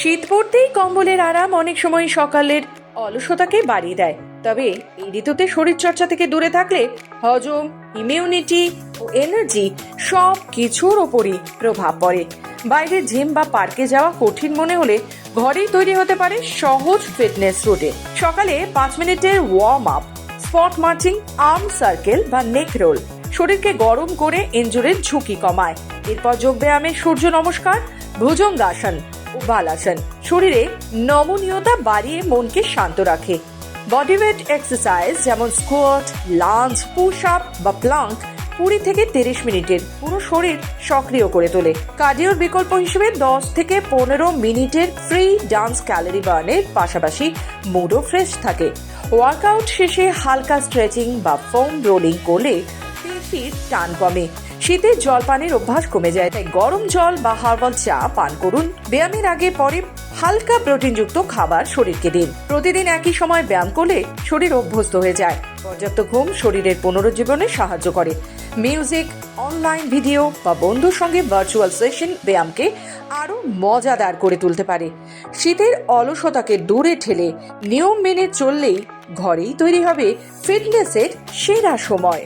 শীত পড়তেই কম্বলের আরাম অনেক সময় সকালের অলসতাকে বাড়িয়ে দেয়। তবে এই ঋতুতে শরীরচর্চা থেকে দূরে থাকলে হজম ইমিউনিটি ও এনার্জি সব কিছুর ওপরই প্রভাব পড়ে। বাইরে জিম বা পার্কে যাওয়া কঠিন মনে হলে ঘরেই তৈরি হতে পারে সহজ ফিটনেস রুটে সকালে পাঁচ মিনিটের warm up spot marching arm circle বা নেক রোল শরীরকে গরম করে ইঞ্জুরির ঝুঁকি কমায়। এরপর যোগ ব্যায়ামে সূর্য নমস্কার, ভুজঙ্গাসন ও বালাসন। শরীরে নমনীয়তা বাড়িয়ে মনকে শান্ত রাখে। বডিওয়েট এক্সারসাইজ যেমন স্কোয়াট লাঞ্চ পুশ আপ বা প্লাঙ্ক কুড়ি থেকে তিরিশ মিনিটের পুরো শরীর সক্রিয় করে তোলে। কার্ডিওর বিকল্প হিসেবে দশ থেকে পনেরো মিনিটের ফ্রি ডান্স ক্যালোরি বার্নের পাশাপাশি মুডও ফ্রেশ থাকে। ওয়ার্কআউট শেষে হালকা স্ট্রেচিং বা ফোম রোলিং করলে পেশির টান কমে। শীতের জল পানের অভ্যাস কমে যায়, তাই গরম জল বা হার্বাল চা পান করুন। ব্যায়ামের আগে পরে হালকা প্রোটিনযুক্ত খাবার শরীরকে দিন। প্রতিদিন একই সময় ব্যায়াম করলে শরীর অভ্যস্ত হয়ে যায়। পর্যাপ্ত ঘুম শরীরের পুনরুজ্জীবনে সাহায্য করে। মিউজিক, অনলাইন ভিডিও বা বন্ধুর সঙ্গে ভার্চুয়াল সেশন ব্যায়ামকে আরও মজাদার করে তুলতে পারে। শীতের অলসতাকে দূরে ঠেলে নিয়ম মেনে চললেই ঘরেই তৈরি হবে ফিটনেসের সেরা সময়।